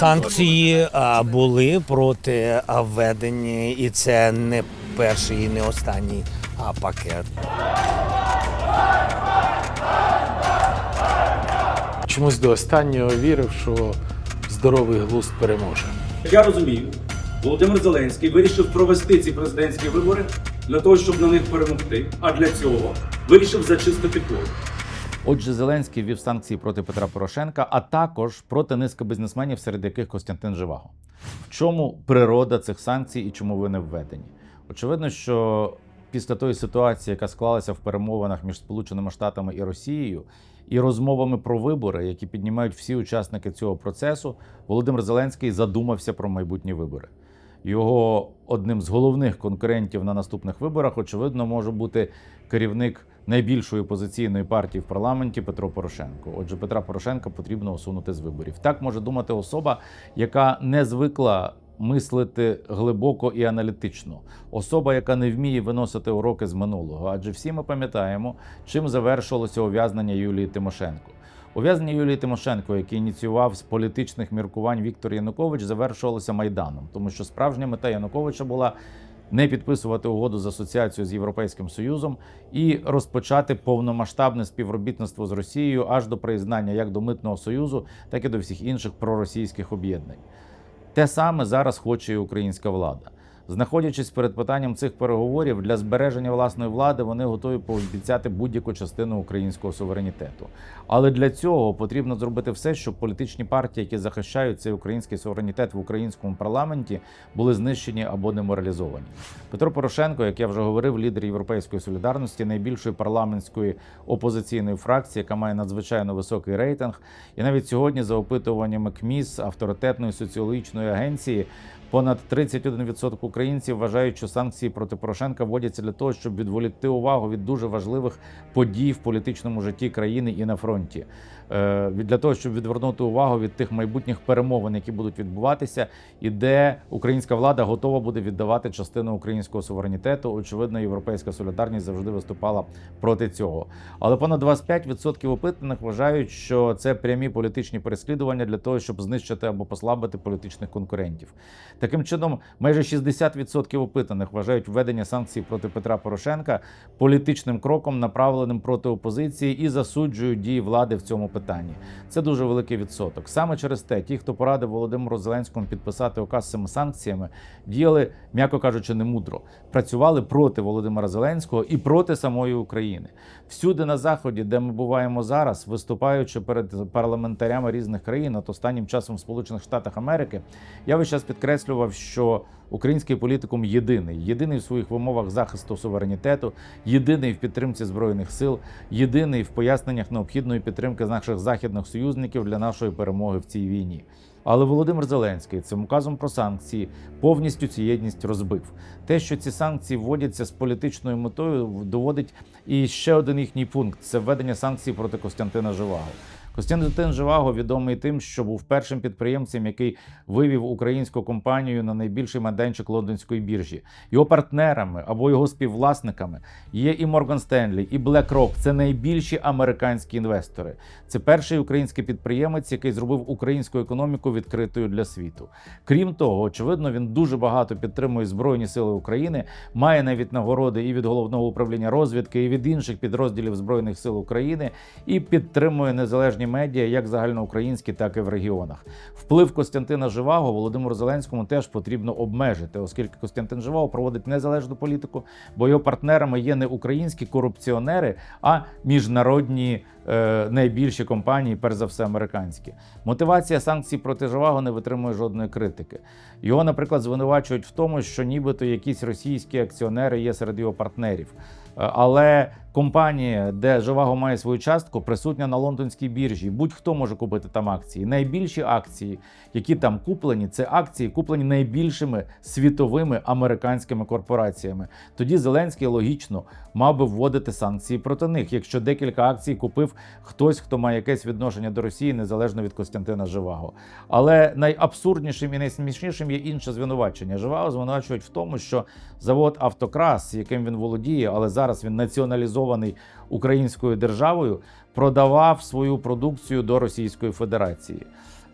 Санкції були проти а, введені, і це не перший і не останній а, пакет. Чомусь до останнього вірив, що здоровий глузд переможе. Я розумію, Володимир Зеленський вирішив провести ці президентські вибори для того, щоб на них перемогти. А для цього вирішив зачистити поле. Отже, Зеленський ввів санкції проти Петра Порошенка, а також проти низки бізнесменів, серед яких Костянтин Живаго. В чому природа цих санкцій і чому вони введені? Очевидно, що після тої ситуації, яка склалася в перемовинах між Сполученими Штатами і Росією, і розмовами про вибори, які піднімають всі учасники цього процесу, Володимир Зеленський задумався про майбутні вибори. Його одним з головних конкурентів на наступних виборах, очевидно, може бути керівник найбільшої опозиційної партії в парламенті Петро Порошенко. Отже, Петра Порошенка потрібно усунути з виборів. Так може думати особа, яка не звикла мислити глибоко і аналітично. Особа, яка не вміє виносити уроки з минулого. Адже всі ми пам'ятаємо, чим завершилося ув'язнення Юлії Тимошенко. Ув'язнення Юлії Тимошенко, який ініціював з політичних міркувань Віктор Янукович, завершувалося майданом, тому що справжня мета Януковича була не підписувати угоду з асоціацією з Європейським Союзом і розпочати повномасштабне співробітництво з Росією аж до приєднання як до митного союзу, так і до всіх інших проросійських об'єднань. Те саме зараз хоче і українська влада. Знаходячись перед питанням цих переговорів для збереження власної влади, вони готові пообіцяти будь-яку частину українського суверенітету. Але для цього потрібно зробити все, щоб політичні партії, які захищають цей український суверенітет в українському парламенті, були знищені або деморалізовані. Петро Порошенко, як я вже говорив, лідер європейської солідарності, найбільшої парламентської опозиційної фракції, яка має надзвичайно високий рейтинг, і навіть сьогодні за опитуваннями КМІС авторитетної соціологічної агенції. Понад 31% українців вважають, що санкції проти Порошенка вводяться для того, щоб відволікти увагу від дуже важливих подій в політичному житті країни і на фронті. Е, Для того, щоб відвернути увагу від тих майбутніх перемовин, які будуть відбуватися, і де українська влада готова буде віддавати частину українського суверенітету. Очевидно, європейська солідарність завжди виступала проти цього. Але понад 25% опитаних вважають, що це прямі політичні переслідування для того, щоб знищити або послабити політичних конкурентів. Таким чином, майже 60% опитаних вважають введення санкцій проти Петра Порошенка політичним кроком, направленим проти опозиції, і засуджують дії влади в цьому питанні. Це дуже великий відсоток. Саме через те, ті, хто порадив Володимиру Зеленському підписати указ з цими санкціями, діяли, м'яко кажучи, не мудро. Працювали проти Володимира Зеленського і проти самої України. Всюди на заході, де ми буваємо зараз, виступаючи перед парламентарями різних країн, от останнім часом в Сполучених Штатах Америки, я весь час підкреслював, що український політикум єдиний, єдиний в своїх вимовах захисту суверенітету, єдиний в підтримці збройних сил, єдиний в поясненнях необхідної підтримки наших західних союзників для нашої перемоги в цій війні. Але Володимир Зеленський цим указом про санкції повністю цю єдність розбив. Те, що ці санкції вводяться з політичною метою, доводить і ще один їхній пункт це введення санкцій проти Костянтина Живаго. Костянтин Живаго відомий тим, що був першим підприємцем, який вивів українську компанію на найбільший майданчик лондонської біржі. Його партнерами або його співвласниками є і Морган Стенлі, і BlackRock. Це найбільші американські інвестори. Це перший український підприємець, який зробив українську економіку відкритою для світу. Крім того, очевидно, він дуже багато підтримує збройні сили України, має навіть нагороди і від головного управління розвідки, і від інших підрозділів збройних сил України, і підтримує незалежні медіа, як загальноукраїнські, так і в регіонах. Вплив Костянтина Живаго Володимиру Зеленському теж потрібно обмежити, оскільки Костянтин Живаго проводить незалежну політику, бо його партнерами є не українські корупціонери, а міжнародні е, найбільші компанії, перш за все американські. Мотивація санкцій проти Живаго не витримує жодної критики. Його, наприклад, звинувачують в тому, що нібито якісь російські акціонери є серед його партнерів. Але компанія, де Живаго має свою частку, присутня на лондонській біржі. Будь-хто може купити там акції. Найбільші акції, які там куплені, це акції, куплені найбільшими світовими американськими корпораціями. Тоді Зеленський логічно мав би вводити санкції проти них, якщо декілька акцій купив хтось, хто має якесь відношення до Росії, незалежно від Костянтина Живаго. Але найабсурднішим і найсмішнішим є інше звинувачення. Живаго звинувачують в тому, що завод Автокрас, яким він володіє, але зараз він націоналізований українською державою, продавав свою продукцію до Російської Федерації.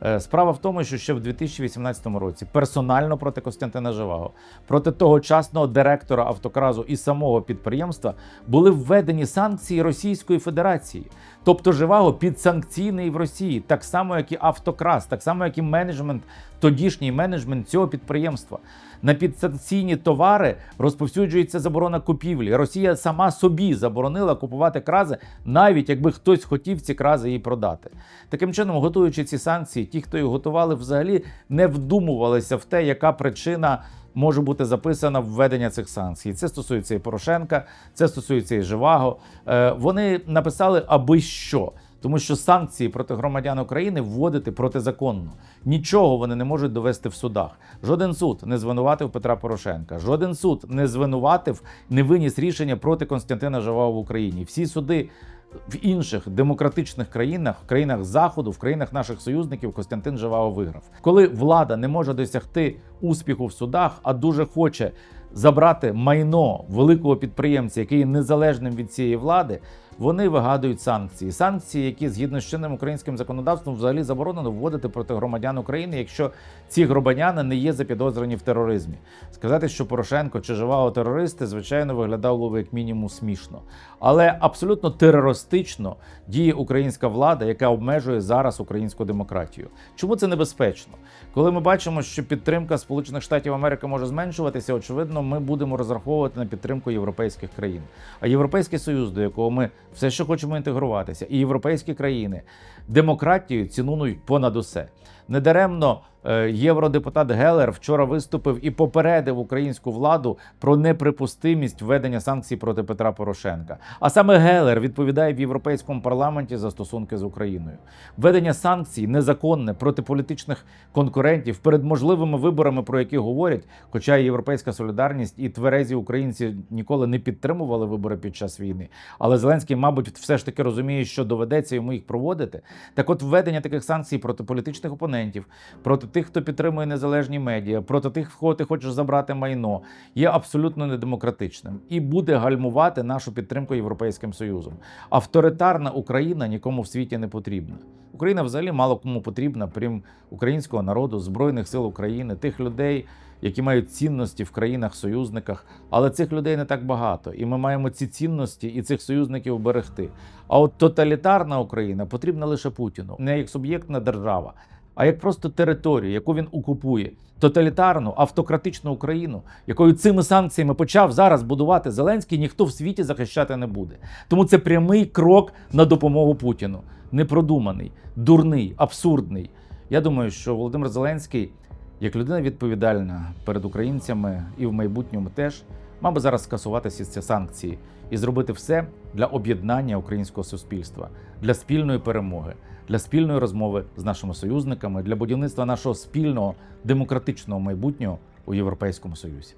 Е, Справа в тому, що ще в 2018 році персонально проти Костянтина Живаго, проти тогочасного директора автокразу і самого підприємства були введені санкції Російської Федерації. Тобто Живаго підсанкційний в Росії, так само, як і автокрас, так само, як і менеджмент, тодішній менеджмент цього підприємства. На підсанкційні товари розповсюджується заборона купівлі. Росія сама собі заборонила купувати крази, навіть якби хтось хотів ці крази їй продати. Таким чином, готуючи ці санкції, ті, хто їх готували, взагалі не вдумувалися в те, яка причина. Може бути записана введення цих санкцій. Це стосується і Порошенка, це стосується і Живаго. Е, вони написали аби що. Тому що санкції проти громадян України вводити протизаконно. Нічого вони не можуть довести в судах. Жоден суд не звинуватив Петра Порошенка. Жоден суд не звинуватив, не виніс рішення проти Константина Живаго в Україні. Всі суди в інших демократичних країнах, в країнах Заходу, в країнах наших союзників Костянтин Живаго виграв. Коли влада не може досягти успіху в судах, а дуже хоче забрати майно великого підприємця, який є незалежним від цієї влади. Вони вигадують санкції. Санкції, які згідно з чинним українським законодавством взагалі заборонено вводити проти громадян України, якщо ці громадяни не є запідозрені в тероризмі. Сказати, що Порошенко чи Живаго терористи, звичайно, виглядало би як мінімум смішно. Але абсолютно терористично діє українська влада, яка обмежує зараз українську демократію. Чому це небезпечно? Коли ми бачимо, що підтримка Сполучених Штатів Америки може зменшуватися, очевидно, ми будемо розраховувати на підтримку європейських країн. А Європейський Союз, до якого ми все що хочемо інтегруватися, і європейські країни демократію цінують понад усе. Недаремно е, євродепутат Гелер вчора виступив і попередив українську владу про неприпустимість введення санкцій проти Петра Порошенка. А саме Гелер відповідає в європейському парламенті за стосунки з Україною. Введення санкцій незаконне проти політичних конкурентів перед можливими виборами, про які говорять. Хоча європейська солідарність і тверезі українці ніколи не підтримували вибори під час війни. Але Зеленський, мабуть, все ж таки розуміє, що доведеться йому їх проводити. Так, от введення таких санкцій проти політичних опонентів, проти тих, хто підтримує незалежні медіа, проти тих, в кого ти хочеш забрати майно, є абсолютно недемократичним і буде гальмувати нашу підтримку Європейським Союзом. Авторитарна Україна нікому в світі не потрібна. Україна взагалі мало кому потрібна, крім українського народу, збройних сил України, тих людей, які мають цінності в країнах-союзниках. Але цих людей не так багато, і ми маємо ці цінності і цих союзників берегти. А от тоталітарна Україна потрібна лише Путіну, не як суб'єктна держава, а як просто територію, яку він окупує. Тоталітарну автократичну Україну, якою цими санкціями почав зараз будувати Зеленський, ніхто в світі захищати не буде. Тому це прямий крок на допомогу Путіну. Непродуманий, дурний, абсурдний. Я думаю, що Володимир Зеленський, як людина відповідальна перед українцями і в майбутньому теж, мав би зараз скасувати всі ці санкції і зробити все для об'єднання українського суспільства, для спільної перемоги, для спільної розмови з нашими союзниками, для будівництва нашого спільного демократичного майбутнього у Європейському Союзі.